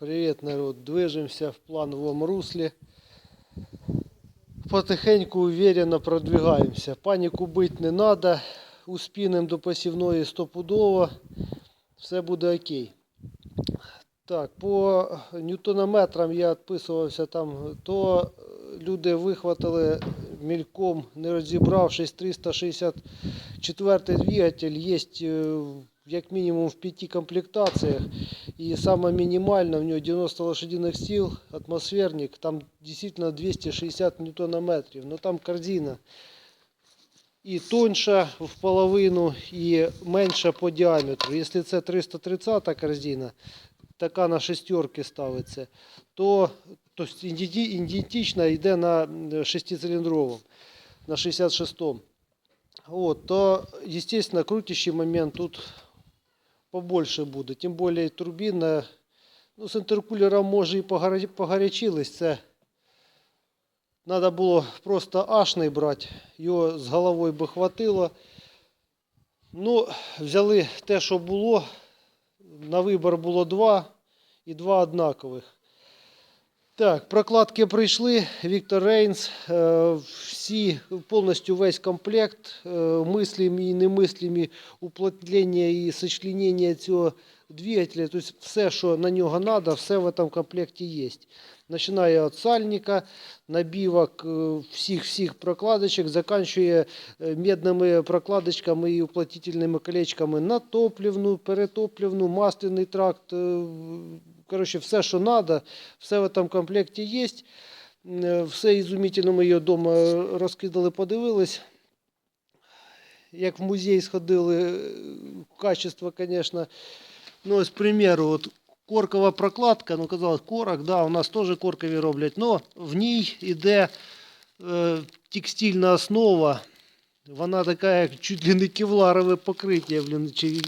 Привет, народ. Движемся в плановом русле. Потихеньку уверенно продвигаемся. Паніку бить не надо. Успінем до посівної стопудово. Все буде окей. Так, по ньютонометрам я відписувався там, то люди вихватили мільком, не розібравшись, 364 двигатель є е, як мінімум в п'яти комплектаціях. И самое минимальное, у него 90 лошадиных сил, атмосферник, там действительно 260 ньютонометрів. Но там корзина і тоньша в половину, і менша по діаметру. Якщо це 330 корзина, така на шестерки ставиться, то, то ідентична йде на шестициліндровому, на 66-му. Вот, то, естественно, крутящий момент тут побольше буде. Тим більше турбіна, ну, з інтеркулером може і погорячились. Це треба було просто ашний брати, його з головою би хватило. Ну, взяли те, що було. На вибір було два і два однакових. Так, прокладки прийшли. Віктор Рейнс. е, Всі, повністю весь комплект, е, мислимі і немислимі уплотнення і сочленення цього двигателя. Тобто все, що на нього треба, все в цьому комплекті є. Починає від сальника, набівок е, всіх-всіх прокладочок, заканчує е, медними прокладочками і уплотнительними колечками на топливну, перетопливну, масляний тракт. Е, Коротше, все, що треба, все в цьому комплекті є. Е, Все ізумітельно ми його вдома розкидали, подивились. Як в музей сходили, е, качество, звісно. Ну, ось, примеру, от коркова прокладка, ну казалось, корок, да, у нас теж коркові роблять, але в ній йде е, текстильна основа. Вона така, як чуть ли не кевларове покриття, блін, чи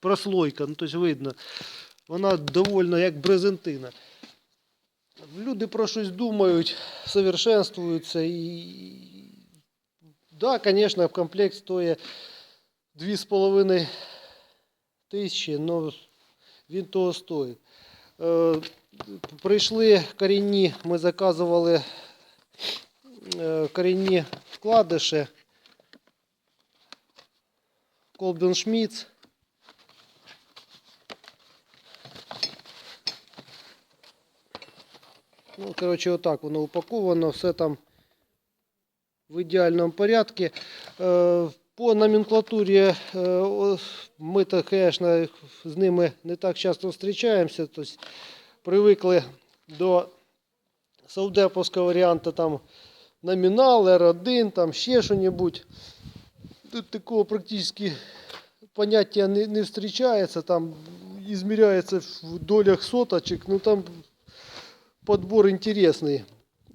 прослойка, ну тобто видно. Вона довольно як брезентина. Люди про щось думають, совершенствуються і. Да, звісно, в комплект стоїть 2,5 тисячі, але він того стоїть. Е, прийшли корінні, ми заказували е, корінні вкладиші. Колбін Шміц. Ну, коротше, отак воно упаковано, все там в ідеальному порядку. Е, По номенклатурі е, ми, звісно, з ними не так часто зустрічаємося. Тобто привикли до саудеповського варіанту там номінал, R1, там ще що-небудь. Тут такого практично поняття не, не зустрічається, там ізміряється в долях соточок, ну там подбор інтересний.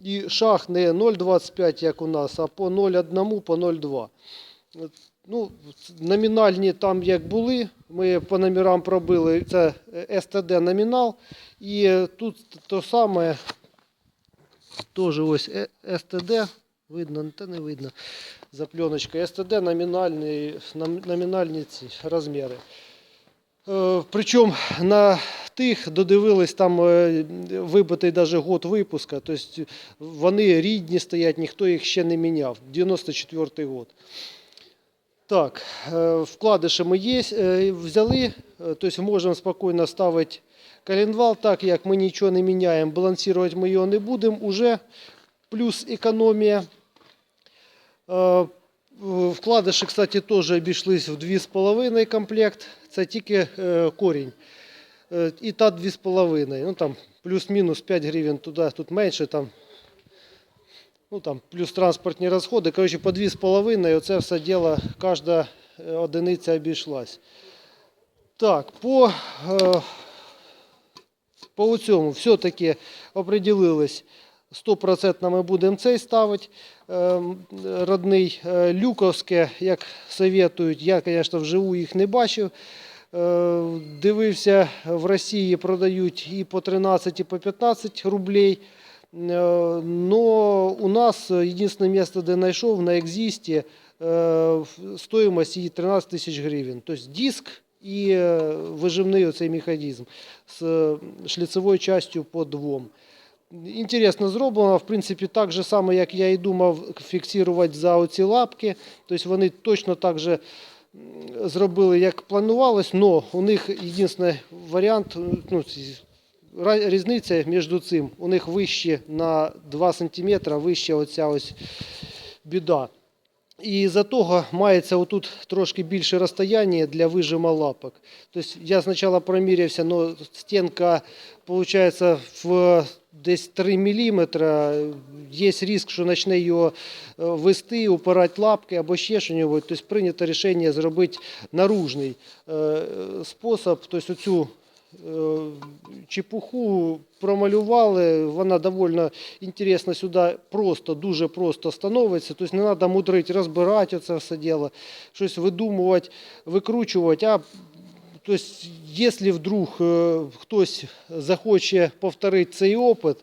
І шаг не 0,25, як у нас, а по 0,1, по 0,2. Ну, номінальні там як були, ми по номерам пробили, це СТД номінал. І е, тут то саме, теж ось е- СТД, видно, та не видно, за пленочкою. СТД номінальні, номінальні ці розміри. Е, Причому на тих додивились там е, вибитий даже год випуска. Тобто вони рідні стоять, ніхто їх ще не міняв. 94 год. Так, е, вкладиші ми є, взяли, тобто можемо спокійно ставити коленвал, так як ми нічого не міняємо, балансувати ми його не будемо. Уже плюс економія. Вкладиші, кстати, теж обійшлись в 2,5 комплект. Це тільки е, корінь. Е, І та 2,5. Ну там плюс-мінус 5 гривень туди, тут менше. Там, ну, там, плюс транспортні розходи. Коротше, по 2,5 оце все діло, кожна е, одиниця обійшлась. Так, по, по цьому все-таки определились. 100% ми будемо цей ставити. Родний люковське, як советують, я, звісно, вживу їх не бачив. Е, Дивився, в Росії продають і по 13, і по 15 рублей. Е, Но у нас єдине місце, де знайшов на екзисті, е, стоїмость її 13 тисяч гривень. Тобто диск і вижимний оцей механізм з шліцевою частю по двом. Інтересно зроблено, в принципі, так же само, як я і думав, фіксувати за оці лапки. Тобто вони точно так же зробили, як планувалось, але у них єдиний варіант, ну, різниця між цим. У них вище на 2 см, вище оця ось біда. І за того мається отут трошки більше розстояння для вижима лапок. Тобто я спочатку промірявся, але стінка виходить в десь 3 мм. Є ризик, що почне його е, вести, упирати лапки або ще щось. Тобто прийнято рішення зробити наружний е, спосіб. Тобто оцю е, чепуху промалювали, вона доволі інтересно сюди просто, дуже просто становиться. Тобто не треба мудрити, розбирати це все діло, щось видумувати, викручувати. А тобто, якщо вдруг хтось захоче повторити цей опит,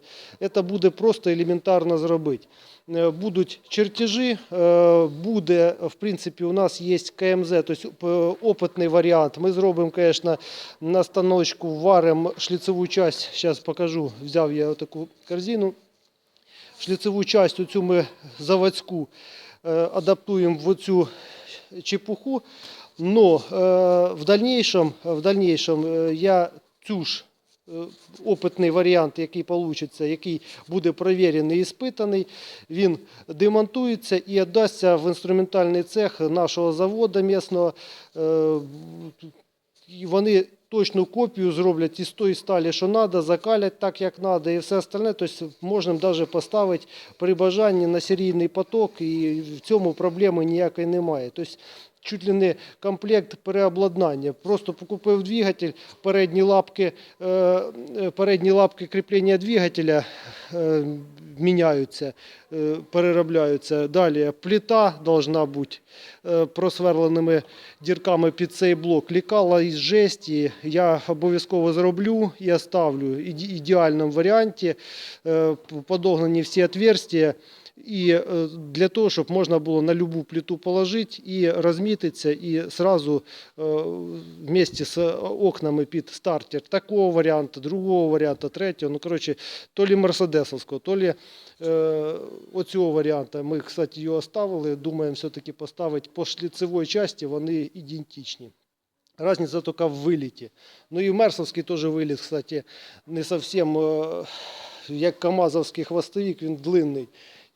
це буде просто елементарно зробити. Е, Будуть чертежі, е, буде, в принципі, у нас є КМЗ, тобто опитний варіант. Ми зробимо, звісно, на станочку варимо шліцеву часть. Зараз покажу. Взяв я таку корзину. Шліцеву часть, оцю ми заводську, адаптуємо в оцю чепуху. Но е, в дальнейшем, в дальнейшем е, я цю ж е, опитний варіант, який получиться, який буде провірений і іспитаний, він демонтується і віддасться в інструментальний цех нашого заводу місного. І вони точну копію зроблять із тої сталі, що треба, закалять так, як треба, і все остальне. Тобто можна навіть поставити при бажанні на серійний поток, і в цьому проблеми ніякої немає. Тобто чуть ли не комплект переобладнання. Просто покупив двигатель, передні лапки, е, е, передні лапки кріплення двигателя е, міняються, переробляються. Далі плита должна бути просверленими дірками під цей блок. Лікала із жесті я обов'язково зроблю і оставлю в іде- ідеальному варіанті. Подогнані всі отверстия. І е, для того, щоб можна було на любу плиту положити і розмітитися, і сразу е, вместе з окнами під стартер такого варіанту, другого варіанту, третього. Ну, коротше, то лі мерседесовського, то лі е, оцього варіанту. Ми, кстати, його оставили. Думаємо все-таки поставити по шліцевій часті, вони ідентичні. Разниця тільки в виліті. Ну і мерсовський теж виліт, кстати, не зовсім е, як КАМАЗовський хвостовик, він длинний.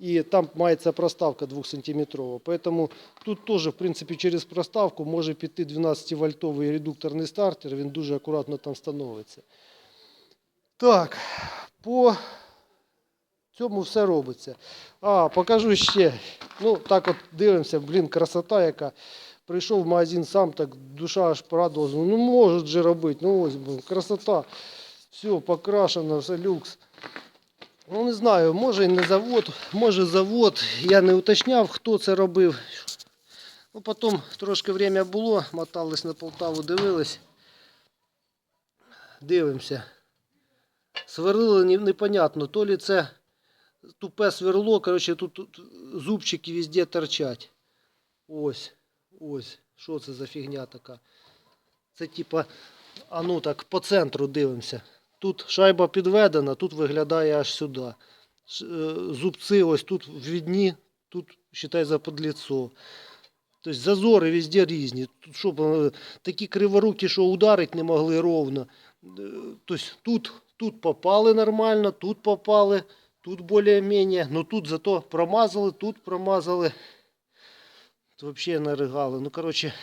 І там мається проставка 2-сантиметрова. Поэтому тут теж, в принципі, через проставку може піти 12-вольтовий редукторний стартер, він дуже акуратно там становиться. Так, по цьому все робиться. А, покажу ще. Ну, так от дивимося, блін, красота яка. Прийшов в магазин сам, так душа аж порадувалася. Ну, можуть же робити. Ну ось, блін, красота. Все, покрашено, все люкс. Ну, не знаю, може і не завод, може завод. Я не уточняв, хто це робив. Ну, потім трошки время було, мотались на Полтаву, дивились. Дивимося. Сверлили непонятно, то ли це тупе сверло, коротше, тут, тут зубчики везде торчать. Ось, ось, що це за фігня така. Це типа, а ну так, по центру дивимося. Тут шайба підведена, тут виглядає аж сюди. Е, Зубці ось тут видні, тут, считай, за подліцо. Тобто зазори везде різні. Тут що, е, такі криворукі, що ударити не могли ровно. Е, Тобто тут, тут попали нормально, тут попали, тут більш-менш. Ну тут зато промазали, тут промазали. Тут взагалі наригали. Ну, коротше,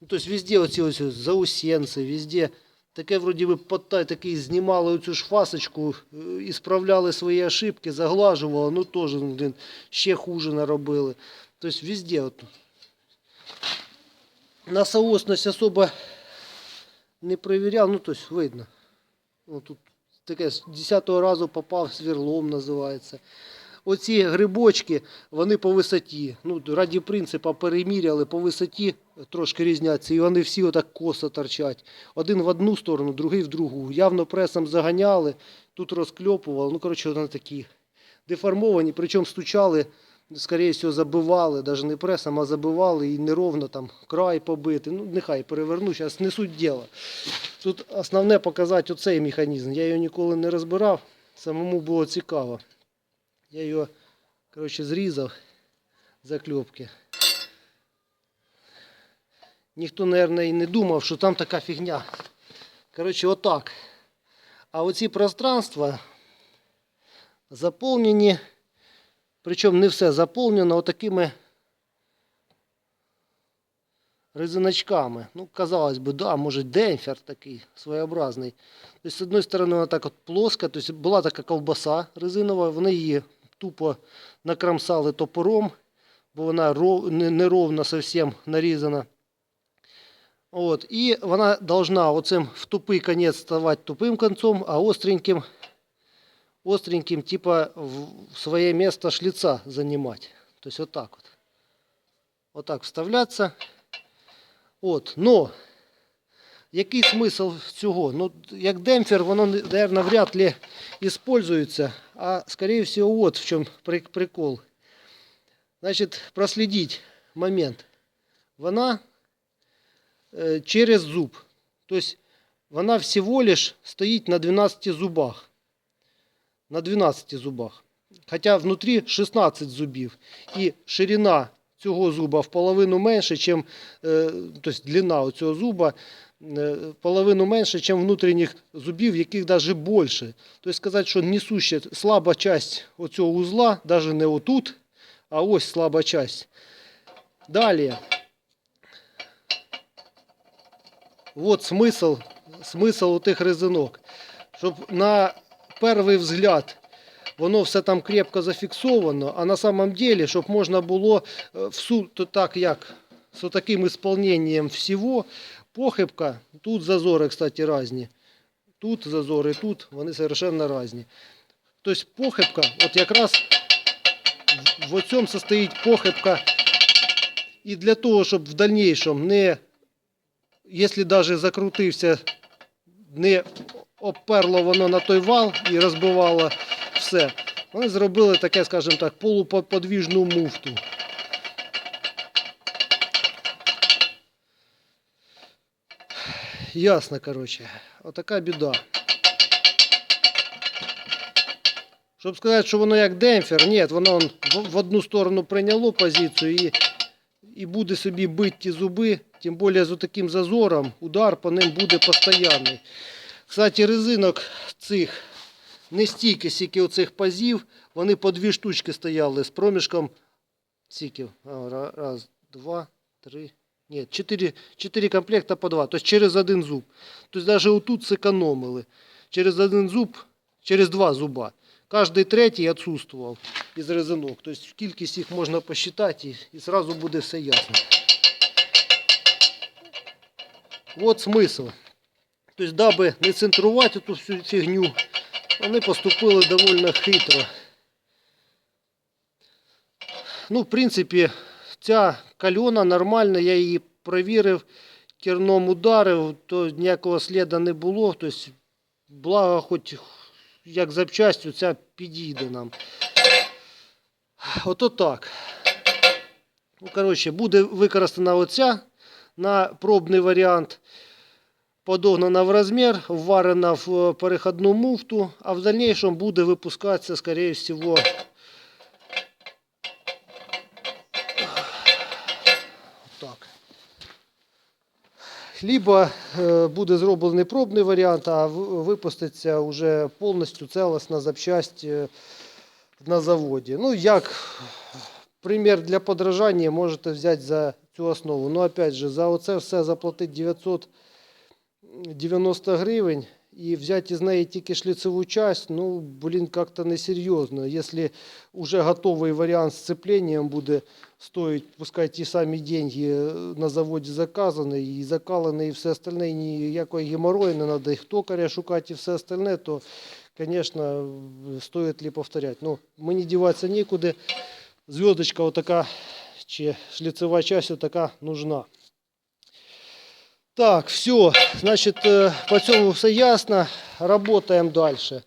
ну, тобто везде оці ось заусенці, везде таке вроді би подтай, такий знімали оцю ж фасочку, е, і справляли свої ошибки, заглажували, ну теж ну, блін, ще хуже наробили. Тобто везде. От. На соосність особо не перевіряв, ну тобто видно. Ну, тут таке з 10-го разу попав сверлом називається. Оці грибочки, вони по висоті. Ну, раді принципу переміряли по висоті, трошки різняться, і вони всі отак косо торчать. Один в одну сторону, другий в другу. Явно пресом заганяли, тут розкльопували. Ну, коротше, вони такі деформовані, причому стучали скоріше всього, забивали, навіть не пресом, а забивали і неровно там край побити. Ну, нехай переверну, зараз не суть діла. Тут основне показати оцей механізм. Я його ніколи не розбирав, самому було цікаво. Я його коротше, зрізав закльопки. Ніхто, мабуть, і не думав, що там така фігня. Коротше, отак. А оці пространства заповнені, причому не все заповнено отакими резиночками. Ну, казалось би, да, може демпфер такий своєобразний. Тобто, з одної сторони, вона так от плоска, тобто була така ковбаса резинова, вони її тупо накрамсали топором, бо вона ров- не- неровно зовсім нарізана. От, і вона должна оцим в тупий конець ставати тупим концом, а остреньким, остреньким типа в в своє місце шліца занимать. Тобто отак от. Отак вставляться. От, но який смисл цього? Ну, як демпфер, воно, наверное, вряд ли используется, а скорее всего вот в чем прикол. Значит, проследить момент. Вона э, через зуб. То есть вона всего лишь стоїть на 12 зубах. На 12 зубах. Хоча внутрі 16 зубів. І ширина цього зуба в половину менше, чим, е, тобто длина цього зуба е, половину менше, ніж внутрішніх зубів, яких навіть більше. Тобто сказати, що несуща слаба часть оцього узла, навіть не отут, а ось слаба часть. Далі. Вот смисл, смисл тих резинок. Щоб на перший взгляд воно все там крепко зафіксовано, а на самом деле, щоб можна було е, всу, то так як з таким исполнением всего, похибка, тут зазори, кстати, різні. Тут зазори, тут вони совершенно різні. Тобто похибка, от якраз в, в цьому состоїть похибка. І для того, щоб в дальнейшем не, якщо навіть закрутився, не обперло воно на той вал і розбивало все. Вони зробили таке, скажімо так, полуподвіжну муфту. Ясно, коротше. Отака біда. Щоб сказати, що воно як демпфер, ні, воно он в в одну сторону прийняло позицію і, і буде собі бити ті зуби, тим більше з таким зазором, удар по ним буде постійний. Кстати, резинок цих не стільки, скільки оцих пазів, вони по дві штучки стояли з проміжком скільки? Раз, два, три. Ні, чотири, чотири комплекта по два. Тобто через один зуб. Тобто навіть отут зекономили. Через один зуб, через два зуба. Кожний третій відсутствував із резинок. Тобто кількість їх можна посчитати і, зразу буде все ясно. От смисл. Тобто, даби не центрувати ту всю фігню, вони поступили доволі хитро. Ну, в принципі, ця кальона нормальна, я її провірив, керном ударив, то ніякого сліда не було. Тобто, благо, хоч як запчастю, ця підійде нам. Ото так. Ну, коротше, буде використана оця на пробний варіант. Подогнана в розмір, вварена в переходну муфту, а в дальнейшем буде випускатися, скорее всего, так. Либо е, буде зроблений пробний варіант, а випуститься вже повністю целісна запчасть е, на заводі. Ну, як примір для подражання можете взяти за цю основу. Ну, опять же, за оце все заплатити 990 гривень і взяти із неї тільки шліцеву часть, ну, блін, як-то несерйозно. Якщо вже готовий варіант з сцеплением буде стоить, пускай ті самі деньги на заводі заказаний, і закалений, і все остальне, і ніякої геморрою не треба, і токаря шукати, і все остальне, то, звісно, стоїть ли повторяти. Ну, мені діватися нікуди. Зв'язочка отака, чи шліцева часть отака нужна. Так, все, значит, э, по цьому все ясно. Работаем дальше.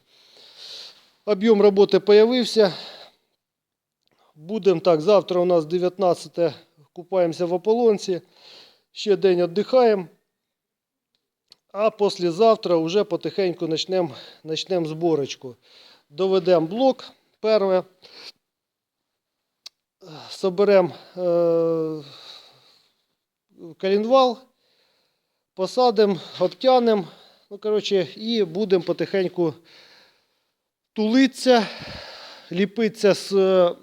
Об'єм роботи появився. Будемо так, завтра у нас 19 купаємося в ополонці, ще день віддихаємо. А післязавтра вже потихеньку почнемо почнем зборочку. Доведемо блок перше. Соберемо е, коленвал, посадимо, обтянемо. Ну, коротше, і будемо потихеньку тулитися, ліпитися з е,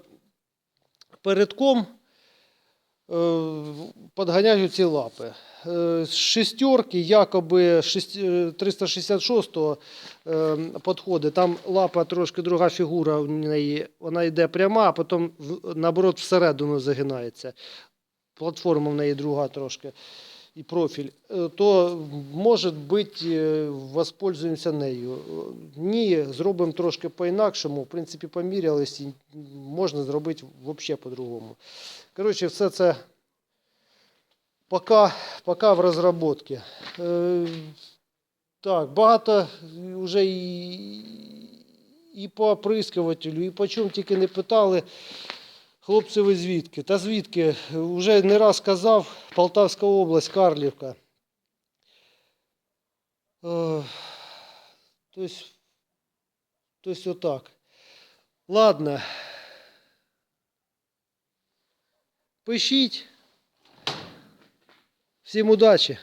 передком, е, ці лапи. Е, З шестерки, якоби е, 366-го е, підходить. Там лапа трошки друга фігура в неї. Вона йде пряма, а потім наоборот всередину загинається. Платформа в неї друга трошки і профіль, е, то може бути е, воспользуємося нею. Ні, зробимо трошки по-інакшому. В принципі, помірялись і можна зробити взагалі по-другому. Коротше, все це поки, поки в розробці. Е, Так, багато вже і, і по оприскувателю, і по чому тільки не питали. Хлопці, ви звідки? Та звідки? Уже не раз казав, Полтавська область, Карлівка. Тобто, тобто отак. Ладно. Пишіть. Всім удачі!